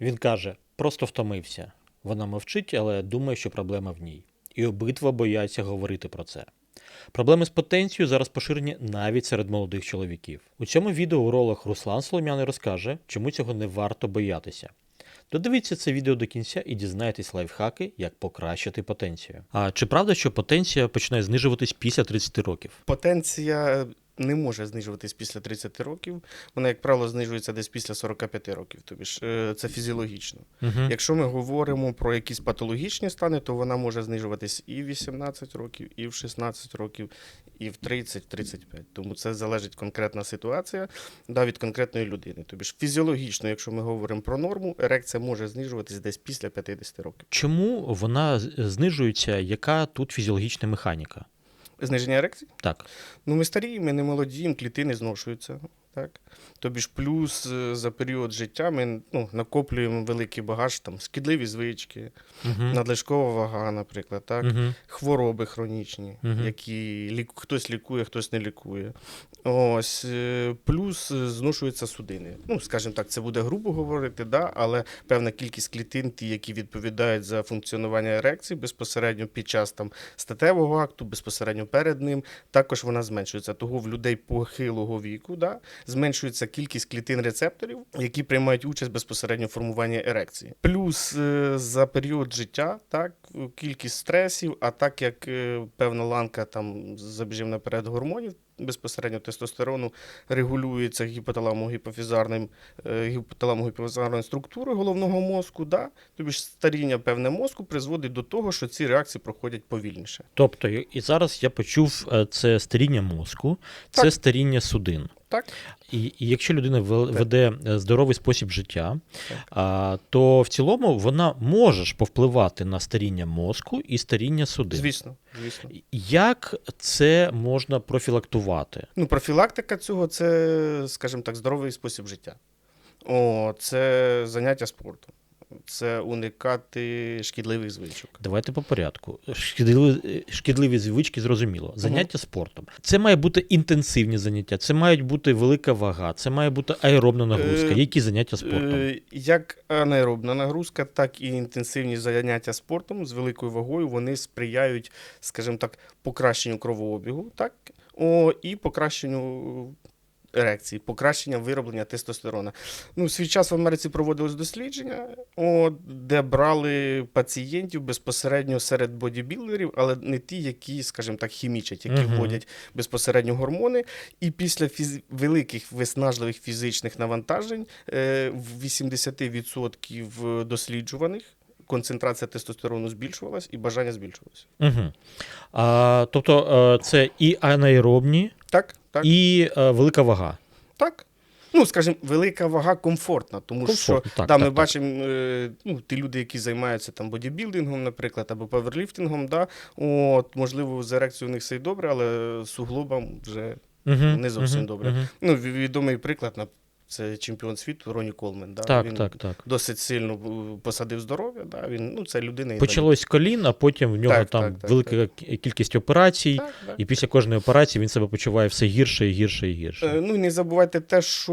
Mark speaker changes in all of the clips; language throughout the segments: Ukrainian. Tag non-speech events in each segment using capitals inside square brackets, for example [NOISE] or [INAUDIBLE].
Speaker 1: Він каже: просто втомився. Вона мовчить, але думає, що проблема в ній. І обидва бояться говорити про це. Проблеми з потенцією зараз поширені навіть серед молодих чоловіків. У цьому відео уролог Руслан Солом'яний розкаже, чому цього не варто боятися. Додивіться це відео до кінця і дізнайтесь лайфхаки, як покращити потенцію. А чи правда, що потенція починає знижуватись після 30 років?
Speaker 2: Потенція не може знижуватись після 30 років. Вона, як правило, знижується десь після 45 років. Тобі ж е, це фізіологічно.
Speaker 1: Угу.
Speaker 2: Якщо ми говоримо про якісь патологічні стани, то вона може знижуватись і в 18 років, і в 16 років, і в 30-35. Тому це залежить конкретна ситуація да, від конкретної людини. Тобі ж фізіологічно, якщо ми говоримо про норму, ерекція може знижуватись десь після 50 років.
Speaker 1: Чому вона знижується? Яка тут фізіологічна механіка?
Speaker 2: Зниження ерекції?
Speaker 1: Так.
Speaker 2: Ну, ми старі, ми не молоді, клітини зношуються. Так? Тобі ж плюс е, за період життя ми ну, накоплюємо великий багаж, там, шкідливі звички,
Speaker 1: Угу.
Speaker 2: надлишкова вага, наприклад, так?
Speaker 1: Угу.
Speaker 2: хвороби хронічні,
Speaker 1: Мгм.
Speaker 2: які лік... хтось лікує, хтось не лікує. Ось, е, плюс е, зношуються судини. Ну, скажімо так, це буде грубо говорити, да, але певна кількість клітин, ті, які відповідають за функціонування ерекції безпосередньо під час там, статевого акту, безпосередньо перед ним, також вона зменшується. Того в людей похилого віку да, зменшується кількість клітин рецепторів, які приймають участь безпосередньо в формуванні ерекції. Плюс е, за період життя, так, кількість стресів, а так як е, певна ланка там забіжив наперед гормонів. Безпосередньо тестостерону регулюється гіпоталамо-гіпофізарним е, гіпоталамо-гіпофізарною структурою головного мозку. Да? Тобі ж старіння певне мозку призводить до того, що ці реакції проходять повільніше.
Speaker 1: Тобто, і зараз я почув це старіння мозку, це
Speaker 2: Так.
Speaker 1: старіння судин.
Speaker 2: Так?
Speaker 1: І, і якщо людина вел-
Speaker 2: Так.
Speaker 1: веде е, здоровий спосіб життя, а, то в цілому вона може ж повпливати на старіння мозку і старіння судин.
Speaker 2: Звісно, звісно.
Speaker 1: Як це можна профілактувати?
Speaker 2: Ну, профілактика цього це, скажімо так, здоровий спосіб життя. О, це заняття спортом, це уникати шкідливих звичок.
Speaker 1: Давайте по порядку. Шкідливі, шкідливі звички зрозуміло. Заняття спортом. Це має бути інтенсивні заняття, це мають бути велика вага, це має бути аеробна нагрузка.
Speaker 2: Е,
Speaker 1: Які заняття спортом?
Speaker 2: Е, Як анаеробна нагрузка, так і інтенсивні заняття спортом з великою вагою вони сприяють, скажімо так, покращенню кровообігу, так, о, і покращенню ерекції, покращення вироблення тестостерона. Ну, в свій час в Америці проводилось дослідження, о, де брали пацієнтів безпосередньо серед бодібілдерів, але не ті, які, скажімо так, хімічать, які
Speaker 1: Мгм.
Speaker 2: вводять безпосередньо гормони. І після фіз... великих виснажливих фізичних навантажень е, в 80% досліджуваних концентрація тестостерону збільшувалась і бажання збільшувалося.
Speaker 1: Угу. А, тобто е, це і анаеробні,
Speaker 2: Так, так,
Speaker 1: і е, велика вага.
Speaker 2: так. Ну, скажімо, велика вага комфортна, тому що
Speaker 1: так,
Speaker 2: да, ми
Speaker 1: так, так.
Speaker 2: бачимо е, ну, ті люди, які займаються там бодібілдингом, наприклад, або паверліфтингом, да, от, можливо, з ерекцією у них все й добре, але суглобам вже
Speaker 1: Угу.
Speaker 2: Не зовсім добре. Ну, відомий приклад це чемпіон світу Роні Колмен. Да?
Speaker 1: Так,
Speaker 2: він
Speaker 1: так, так.
Speaker 2: досить сильно е, посадив здоров'я. Да? Він, ну, це людина.
Speaker 1: Почалось колін, а потім в нього
Speaker 2: Так,
Speaker 1: там
Speaker 2: так, так,
Speaker 1: велика кі- кількість операцій,
Speaker 2: Так, так.
Speaker 1: і після кожної операції він себе почуває все гірше і гірше і гірше.
Speaker 2: Е, Ну і не забувайте те, що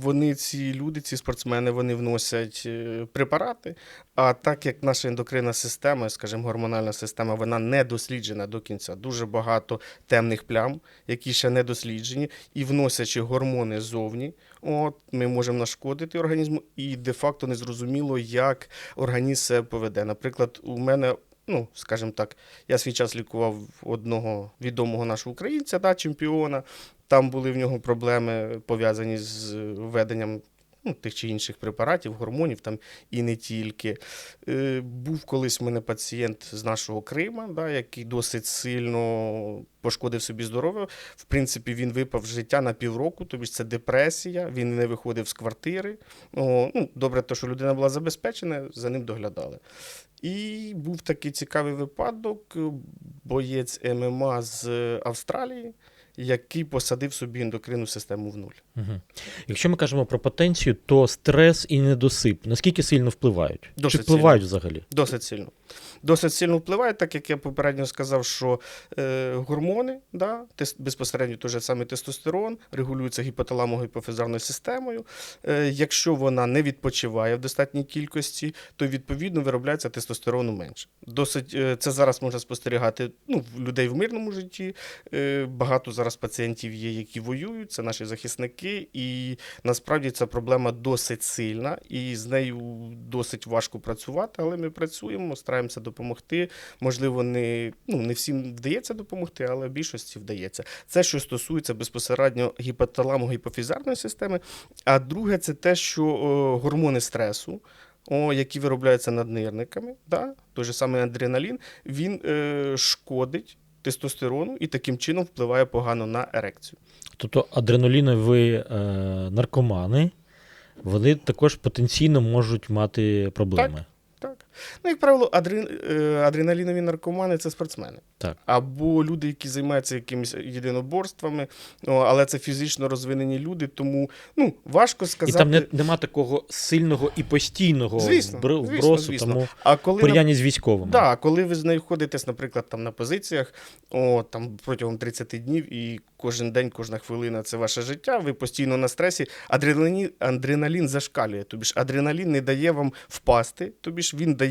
Speaker 2: вони, ці люди, ці спортсмени, вони вносять е, препарати. А так як наша ендокринна система, скажімо, гормональна система, вона не досліджена до кінця. Дуже багато темних плям, які ще не досліджені, і вносячи гормони ззовні, от ми можемо нашкодити організму, і де-факто не зрозуміло, як організм себе поведе. Наприклад, у мене. Ну, скажімо так, я свій час лікував одного відомого нашого українця, да, чемпіона. Там були в нього проблеми пов'язані з введенням ну, тих чи інших препаратів, гормонів там і не тільки. Е, був колись в мене пацієнт з нашого Крима, да, який досить сильно пошкодив собі здоров'я. В принципі, він випав з життя на півроку, тобі це депресія, він не виходив з квартири. О, ну, добре, то, що людина була забезпечена, за ним доглядали. І був такий цікавий випадок. Боєць ММА з Австралії. Який посадив собі ендокринну систему в нуль.
Speaker 1: Угу. Якщо ми кажемо про потенцію, то стрес і недосип наскільки сильно впливають?
Speaker 2: Досить
Speaker 1: Чи впливають взагалі?
Speaker 2: Досить сильно. Досить сильно впливає, так як я попередньо сказав, що е, гормони, да, тес, безпосередньо той же самий тестостерон, регулюється гіпоталамо-гіпофізарною системою. Е, якщо вона не відпочиває в достатній кількості, то відповідно виробляється тестостерону менше. Досить е, це зараз можна спостерігати ну, в людей в мирному житті. Е, багато зараз пацієнтів є, які воюють, це наші захисники, і насправді ця проблема досить сильна, і з нею досить важко працювати, але ми працюємо, стараємося допомогти. Можливо, не, ну, не всім вдається допомогти, але більшості вдається. Це що стосується безпосередньо гіпоталамо-гіпофізарної системи. А друге, це те, що о, гормони стресу. О, які виробляються наднирниками, да? той же самий адреналін, він е, шкодить тестостерону і таким чином впливає погано на ерекцію.
Speaker 1: Тобто адреналінові е, наркомани, вони також потенційно можуть мати проблеми.
Speaker 2: Так. Ну, як правило, адрен... е, адреналінові наркомани це спортсмени.
Speaker 1: Так.
Speaker 2: Або люди, які займаються якимись єдиноборствами, але це фізично розвинені люди, тому ну, важко
Speaker 1: І
Speaker 2: сказати.
Speaker 1: там не, нема такого сильного і постійного
Speaker 2: Звісно,
Speaker 1: вбро-
Speaker 2: звісно,
Speaker 1: вбросу,
Speaker 2: звісно.
Speaker 1: тому
Speaker 2: а коли на-
Speaker 1: з військовими.
Speaker 2: Да, коли ви з нею ходитесь, наприклад, там на позиціях, о, там протягом 30 днів, і кожен день, кожна хвилина це ваше життя, ви постійно на стресі, адреналін, адреналін зашкалює. Тобі ж адреналін не дає вам впасти, тобі ж він дає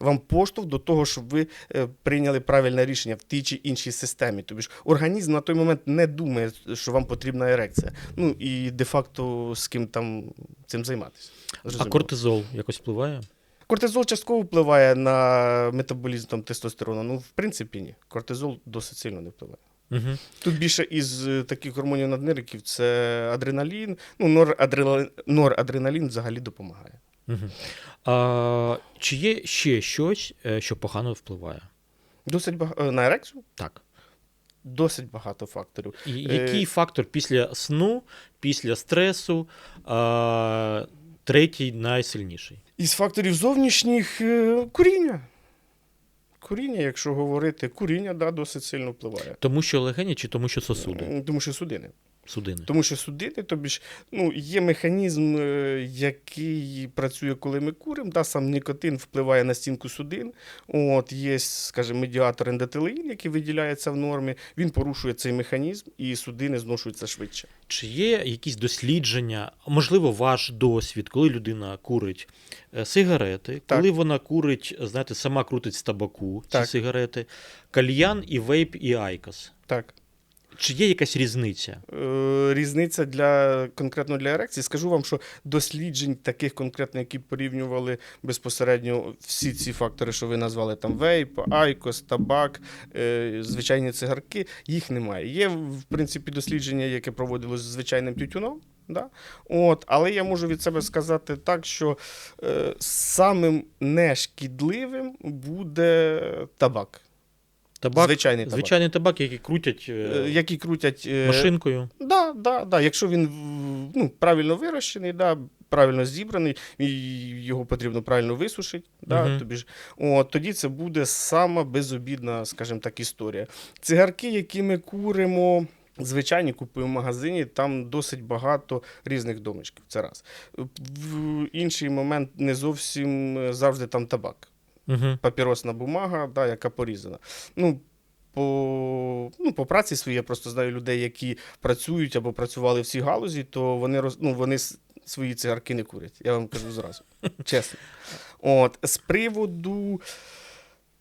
Speaker 2: вам поштовх до того, щоб ви е, прийняли правильне рішення в тій чи іншій системі. Тобі ж організм на той момент не думає, що вам потрібна ерекція. Ну і де-факто з ким там цим займатися.
Speaker 1: А кортизол якось впливає?
Speaker 2: Кортизол частково впливає на метаболізм там, тестостерону. Ну, в принципі, ні. Кортизол досить сильно не впливає.
Speaker 1: Угу.
Speaker 2: Тут більше із е, таких гормонів наднирників це адреналін. Ну, норадреналін, норадреналін взагалі допомагає.
Speaker 1: Угу. А, чи є ще щось, е, що погано впливає?
Speaker 2: Досить багато на ерекцію
Speaker 1: Так.
Speaker 2: досить багато факторів.
Speaker 1: І
Speaker 2: Е,
Speaker 1: який фактор після сну, після стресу, а, третій найсильніший?
Speaker 2: Із факторів зовнішніх е, куріння. Куріння, якщо говорити, куріння да, досить сильно впливає.
Speaker 1: Тому що легені чи тому що сосуди?
Speaker 2: Тому що судини.
Speaker 1: Судини.
Speaker 2: Тому що судити, тобі ж ну, є механізм, е, який працює, коли ми куримо. Да, сам нікотин впливає на стінку судин. От, є, скажімо, медіатор ендотелеїн, який виділяється в нормі. Він порушує цей механізм, і судини зношуються швидше.
Speaker 1: Чи є якісь дослідження, можливо, ваш досвід, коли людина курить е, сигарети,
Speaker 2: Так.
Speaker 1: коли вона курить, знаєте, сама крутить з табаку ці
Speaker 2: Так.
Speaker 1: сигарети, кальян і вейп і айкос.
Speaker 2: Так.
Speaker 1: Чи є якась різниця?
Speaker 2: Е, Різниця для конкретно для ерекції. Скажу вам, що досліджень таких конкретно, які порівнювали безпосередньо всі ці фактори, що ви назвали там вейп, айкос, табак, е, звичайні цигарки, їх немає. Є, в принципі, дослідження, яке проводилось з звичайним тютюном. Да? От, але я можу від себе сказати так, що е, самим нешкідливим буде табак.
Speaker 1: Табак,
Speaker 2: Звичайний табак.
Speaker 1: звичайний табак, який крутять е,
Speaker 2: Е, Які крутять е,
Speaker 1: машинкою.
Speaker 2: Да, да, да. Якщо він ну, правильно вирощений, да, правильно зібраний, і його потрібно правильно висушити, да,
Speaker 1: Мгм.
Speaker 2: тобі ж, от, тоді це буде сама безобідна, скажімо так, історія. Цигарки, які ми куримо. Звичайні купуємо в магазині, там досить багато різних домішків. Це раз. В інший момент не зовсім завжди там табак
Speaker 1: Угу.
Speaker 2: папіросна бумага, да, яка порізана. Ну, по, ну, по праці своїй я просто знаю людей, які працюють або працювали в цій галузі, то вони, роз, ну, вони свої цигарки не курять. Я вам кажу зразу. [LAUGHS] Чесно. От, з приводу.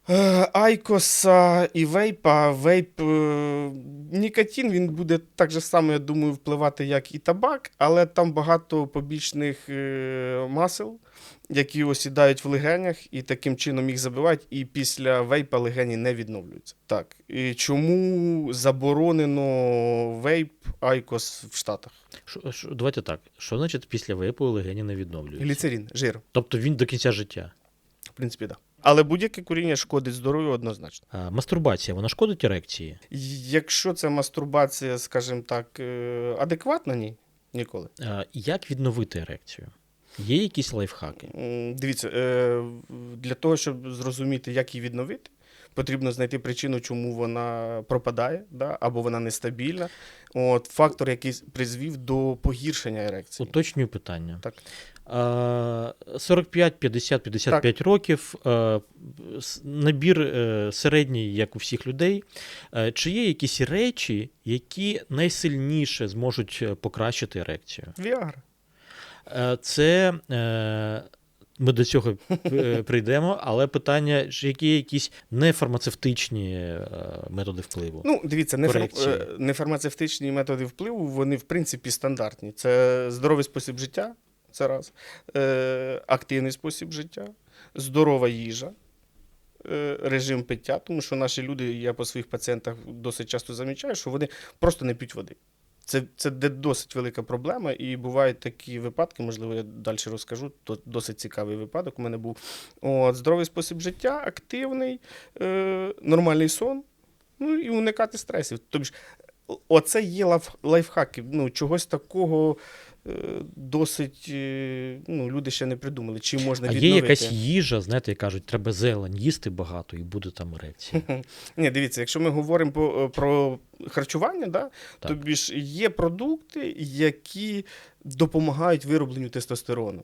Speaker 2: е, Айкоса і вейпа. Вейп е, нікотин він буде так же само, я думаю, впливати, як і табак, але там багато побічних е, масел, які осідають в легенях, і таким чином їх забивають, і після вейпа легені не відновлюються. Так. І чому заборонено вейп Айкос в Штатах?
Speaker 1: Шо- шо- давайте так. Що значить після вейпу легені не відновлюються?
Speaker 2: Гліцерин, жир,
Speaker 1: Тобто він до кінця життя.
Speaker 2: в принципі, так. Да. Але будь-яке куріння шкодить здоров'ю однозначно.
Speaker 1: А, мастурбація, вона шкодить ерекції?
Speaker 2: Якщо це мастурбація, скажімо так, е, адекватна, ні, ніколи.
Speaker 1: А, як відновити ерекцію? Є якісь лайфхаки?
Speaker 2: Дивіться, е, для того, щоб зрозуміти, як її відновити, Потрібно знайти причину, чому вона пропадає, да? або вона нестабільна. От, фактор, який призвів до погіршення ерекції.
Speaker 1: Уточнюю питання.
Speaker 2: Так.
Speaker 1: 45, 50, 55 років, е, набір е, середній, як у всіх людей. Чи є якісь речі, які найсильніше зможуть покращити ерекцію?
Speaker 2: Віагра.
Speaker 1: Е, Це е, ми до цього е, прийдемо, але питання, чи які якісь нефармацевтичні методи впливу?
Speaker 2: Ну, дивіться, нефар... Нефармацевтичні методи впливу, вони в принципі стандартні. Це здоровий спосіб життя, це раз, активний спосіб життя, здорова їжа. Режим пиття, тому що наші люди, я по своїх пацієнтах досить часто замічаю, що вони просто не п'ють води. Це, це досить велика проблема, і бувають такі випадки, можливо, я далі розкажу. То досить цікавий випадок у мене був. От, здоровий спосіб життя, активний, е, нормальний сон, ну і уникати стресів. Тобто, оце є лайф, лайфхаки. Ну, чогось такого досить е, ну, люди ще не придумали. Чим можна
Speaker 1: А є якась їжа, знаєте, як кажуть, треба зелень їсти багато і буде там ерекція. [LAUGHS]
Speaker 2: Ні, дивіться, якщо ми говоримо по, про харчування, да, тобі ж є продукти, які допомагають виробленню тестостерону.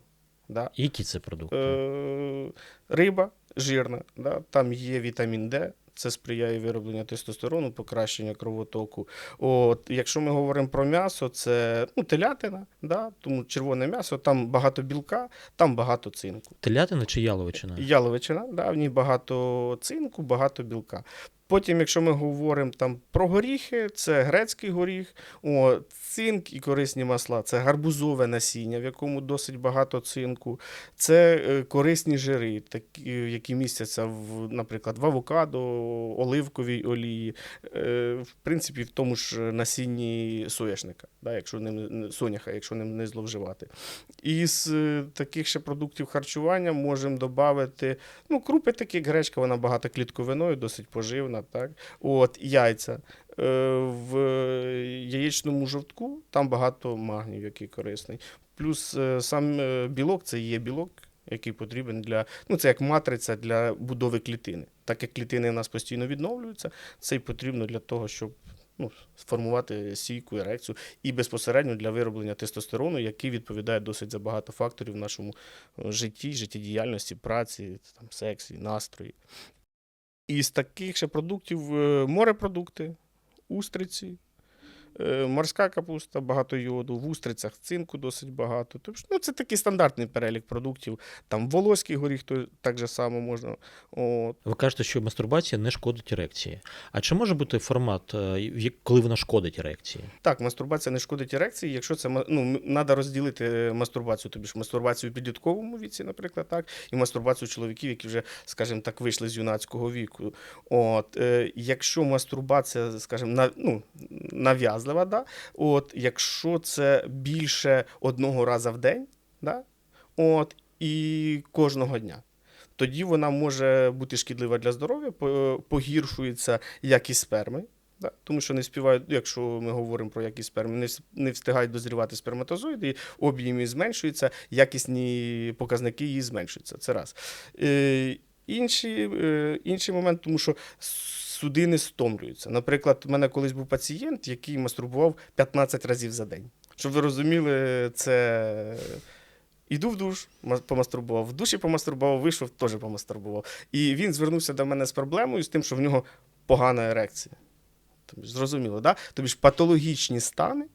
Speaker 2: Да?
Speaker 1: Які це продукти?
Speaker 2: Е, риба жирна, да? там є вітамін Д. Це сприяє виробленню тестостерону, покращення кровотоку. От, якщо ми говоримо про м'ясо, це ну, телятина, да? тому червоне м'ясо, там багато білка, там багато цинку.
Speaker 1: Телятина чи яловичина?
Speaker 2: Яловичина, да, в ній багато цинку, багато білка. Потім, якщо ми говоримо там про горіхи, це грецький горіх, о, цинк і корисні масла, це гарбузове насіння, в якому досить багато цинку, це е, корисні жири, такі, які містяться в, наприклад, в авокадо, оливковій олії, е, в принципі, в тому ж насінні соняшника, да, якщо ним соняха, якщо ним не зловживати. Із е, таких ще продуктів харчування можемо додати ну, крупи, такі гречка, вона багата клітковиною, досить поживна. Так? От, яйця. Е, В яєчному жовтку там багато магнію, який корисний. Плюс е, сам е, білок це є білок, який потрібен для. Ну, це як матриця для будови клітини. Так як клітини у нас постійно відновлюються, це й потрібно для того, щоб. Ну, сформувати стійку ерекцію і безпосередньо для вироблення тестостерону, який відповідає досить за багато факторів в нашому житті, життєдіяльності, праці, там, сексі, настрої. Із таких ще продуктів е, морепродукти, устриці, морська капуста, багато йоду, в устрицях цинку досить багато. Тобто, ну, це такий стандартний перелік продуктів. Там волоський горіх, то так же само можна. От.
Speaker 1: Ви кажете, що мастурбація не шкодить ерекції. А чи може бути формат, е, коли вона шкодить ерекції?
Speaker 2: Так, мастурбація не шкодить ерекції, якщо це ну, треба розділити е, мастурбацію, тобі ж мастурбацію в підлітковому віці, наприклад, так, і мастурбацію чоловіків, які вже, скажімо так, вийшли з юнацького віку. От, е, якщо мастурбація, скажімо, на, ну, нав'язлива, да, от, якщо це більше одного разу в день, да, от, і кожного дня. Тоді вона може бути шкідлива для здоров'я, погіршується якість сперми, Да, тому що не співають, якщо ми говоримо про якість сперми, не, встигають дозрівати сперматозоїди, і об'єм її зменшується, якісні показники її зменшуються. Це раз. Е, інший, е, інший момент, тому що судини стомлюються. Наприклад, у мене колись був пацієнт, який мастурбував 15 разів за день. Щоб ви розуміли, це. Іду в душ, помастурбував, в душі помастурбував, вийшов, теж помастурбував. І він звернувся до мене з проблемою, з тим, що в нього погана ерекція. Тобі ж зрозуміло, да? Тобі ж патологічні стани, е,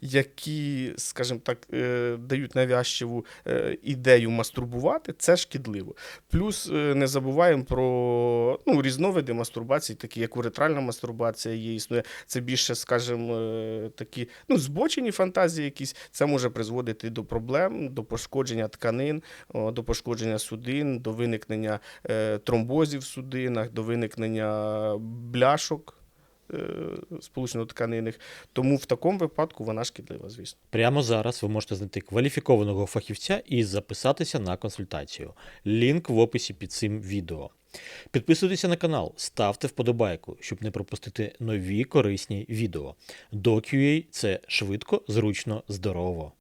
Speaker 2: які, скажімо так, е, дають навязчиву е, ідею мастурбувати, це шкідливо. Плюс е, не забуваємо про ну, різновиди мастурбації, такі як уретральна мастурбація є, існує. Це більше, скажімо, е, такі ну, збочені фантазії якісь. Це може призводити до проблем, до пошкодження тканин, до пошкодження судин, до виникнення е, тромбозів в судинах, до виникнення бляшок е, сполучно-тканинних. Тому в такому випадку вона шкідлива, звісно.
Speaker 1: Прямо зараз ви можете знайти кваліфікованого фахівця і записатися на консультацію. Лінк в описі під цим відео. Підписуйтеся на канал, ставте вподобайку, щоб не пропустити нові корисні відео. До QA – це швидко, зручно, здорово.